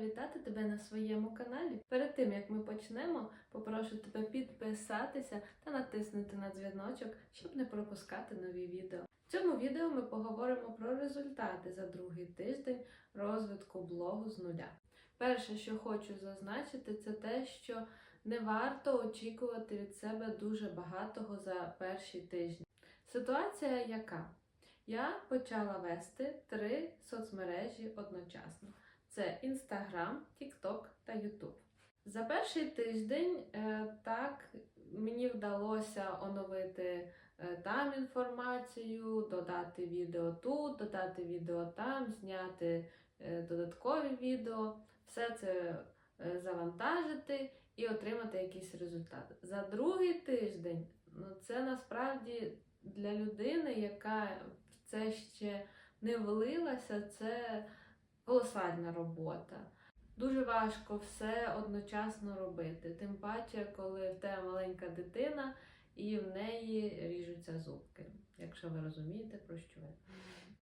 вітати тебе на своєму каналі. Перед тим як ми почнемо, попрошу тебе підписатися та натиснути на дзвіночок, щоб не пропускати нові відео. В цьому відео ми поговоримо про результати за другий тиждень розвитку блогу з нуля. Перше, що хочу зазначити, це те, що не варто очікувати від себе дуже багатого за перші тижні. Ситуація яка? Я почала вести три соцмережі одночасно: це Instagram, TikTok та YouTube. За перший тиждень е, так мені вдалося оновити е, там інформацію, додати відео тут, додати відео там, зняти е, додаткові відео, все це завантажити і отримати якийсь результат. За другий тиждень ну, це насправді для людини, яка це ще не влилася, це колосальна робота. Дуже важко все одночасно робити. Тим паче, коли в тебе маленька дитина і в неї ріжуться зубки, якщо ви розумієте, про що я.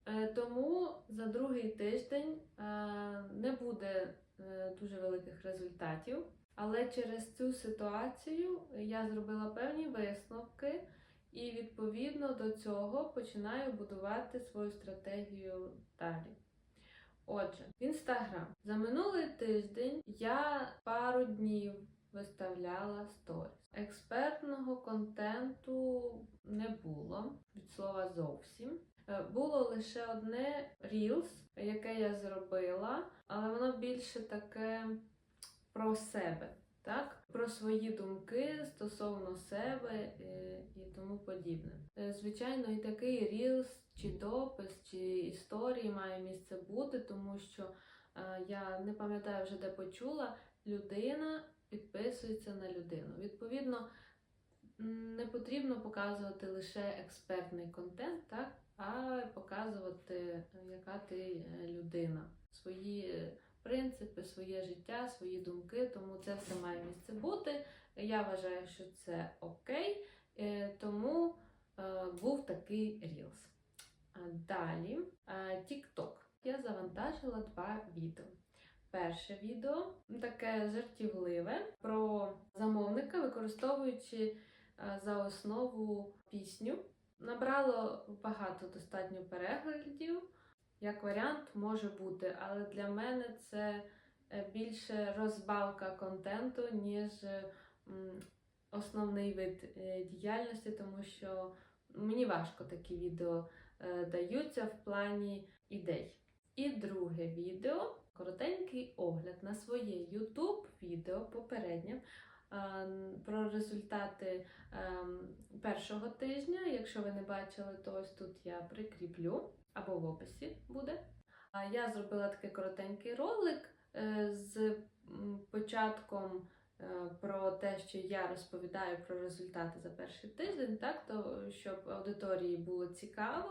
Е, Тому за другий тиждень е, не буде е, дуже великих результатів. Але через цю ситуацію я зробила певні висновки, і відповідно до цього починаю будувати свою стратегію далі. Отже, в Інстаграм. За минулий тиждень я пару днів виставляла сторіс. Експертного контенту не було, від слова зовсім. Е, Було лише одне Reels, яке я зробила, але воно більше таке про себе, так? Про свої думки стосовно себе е, і тому подібне. Е, Звичайно, і такий Reels, чи допис, чи історії має місце бути, тому що е, я не пам'ятаю вже де почула, людина підписується на людину. Відповідно, не потрібно показувати лише експертний контент, так? а показувати, яка ти людина, свої принципи, своє життя, свої думки, тому це все має місце бути. Я вважаю, що це окей, е, тому е, був такий. А Далі TikTok. Я завантажила два відео. Перше відео таке жартівливе про замовника, використовуючи е, за основу пісню. Набрало багато достатньо переглядів. Як варіант може бути, але для мене це е, більше розбавка контенту, ніж основний вид е, діяльності, тому що мені важко такі відео е, даються в плані ідей. І друге відео коротенький огляд на своє YouTube відео попереднє про результати ем, першого тижня. Якщо ви не бачили, то ось тут я прикріплю або в описі буде. Я зробила такий коротенький ролик е, з початком е, про те, що я розповідаю про результати за перший тиждень, так, то щоб аудиторії було цікаво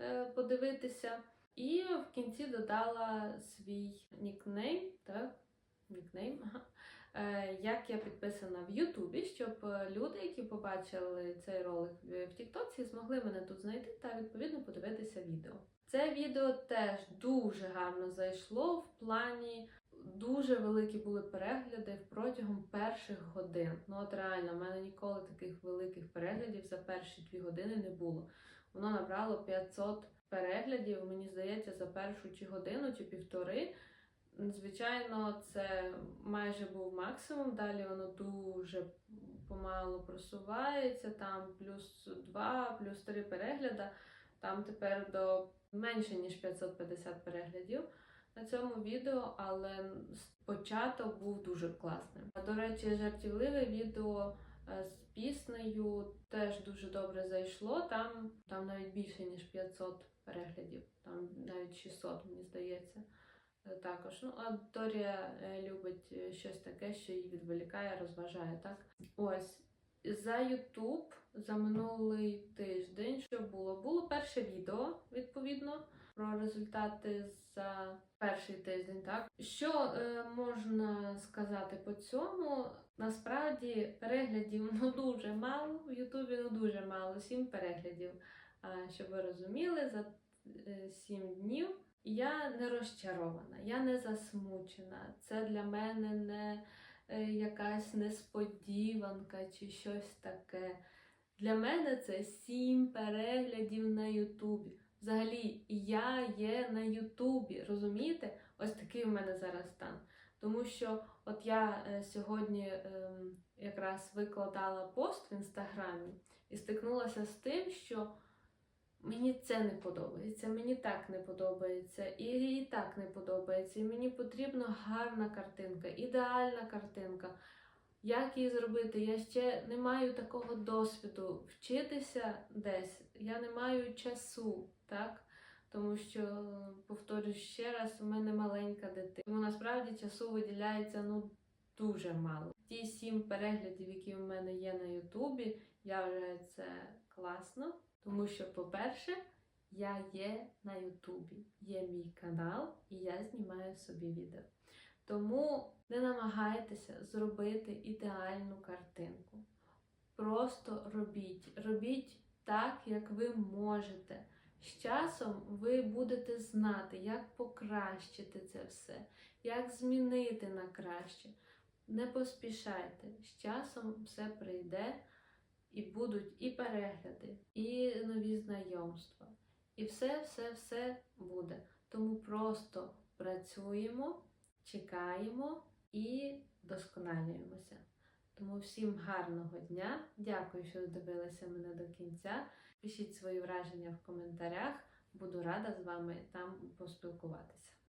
е, подивитися. І в кінці додала свій нікнейм, так, нікнейм, е, як я підписана в Ютубі, щоб е, люди, які побачили цей ролик в Тіктоці, змогли мене тут знайти та відповідно подивитися відео. Це відео теж дуже гарно зайшло в плані. Дуже великі були перегляди протягом перших годин. Ну от реально, в мене ніколи таких великих переглядів за перші дві години не було. Воно набрало 500 переглядів, мені здається, за першу чи годину, чи півтори. Звичайно, це майже був максимум. Далі воно дуже помало просувається. Там плюс 2, плюс 3 перегляда. Там тепер до менше ніж 550 переглядів на цьому відео, але початок був дуже класним. До речі, жартівливе відео е, з піснею теж дуже добре зайшло. Там, там навіть більше ніж 500 переглядів, там навіть 600, мені здається. Також ну, аудиторія е, любить е, щось таке, що її відволікає, розважає, так? Ось за YouTube за минулий тиждень, що було? Було перше відео, відповідно, про результати за перший тиждень. Так що е, можна сказати по цьому? Насправді переглядів ну дуже мало. В Ютубі ну дуже мало, сім переглядів. А, щоб ви розуміли, за е, сім днів Я не розчарована, я не засмучена. Це для мене не е, якась несподіванка чи щось таке. Для мене це сім переглядів на Ютубі. Взагалі, я є на Ютубі, розумієте? Ось такий у мене зараз стан. Тому що от я е, сьогодні ем, якраз викладала пост в інстаграмі і стикнулася з тим, що мені це не подобається, мені так не подобається, і, і так не подобається. І мені потрібна гарна картинка, ідеальна картинка. Як її зробити? Я ще не маю такого досвіду вчитися десь. Я не маю часу, так? Тому що, повторюсь ще раз, у мене маленька дитина. Тому насправді часу виділяється ну дуже мало. Ті сім переглядів, які у мене є на Ютубі, я вважаю це класно. Тому що, по-перше, я є на Ютубі, є мій канал, і я знімаю собі відео. Тому не намагайтеся зробити ідеальну картинку. Просто робіть. Робіть так, як ви можете. З часом ви будете знати, як покращити це все, як змінити на краще. Не поспішайте. З часом все прийде, і будуть і перегляди, і нові знайомства. І все, все, все буде. Тому просто працюємо, чекаємо і досконалюємося. Тому всім гарного дня. Дякую, що додивилися мене до кінця. Пишіть свої враження в коментарях. Буду рада з вами там поспілкуватися.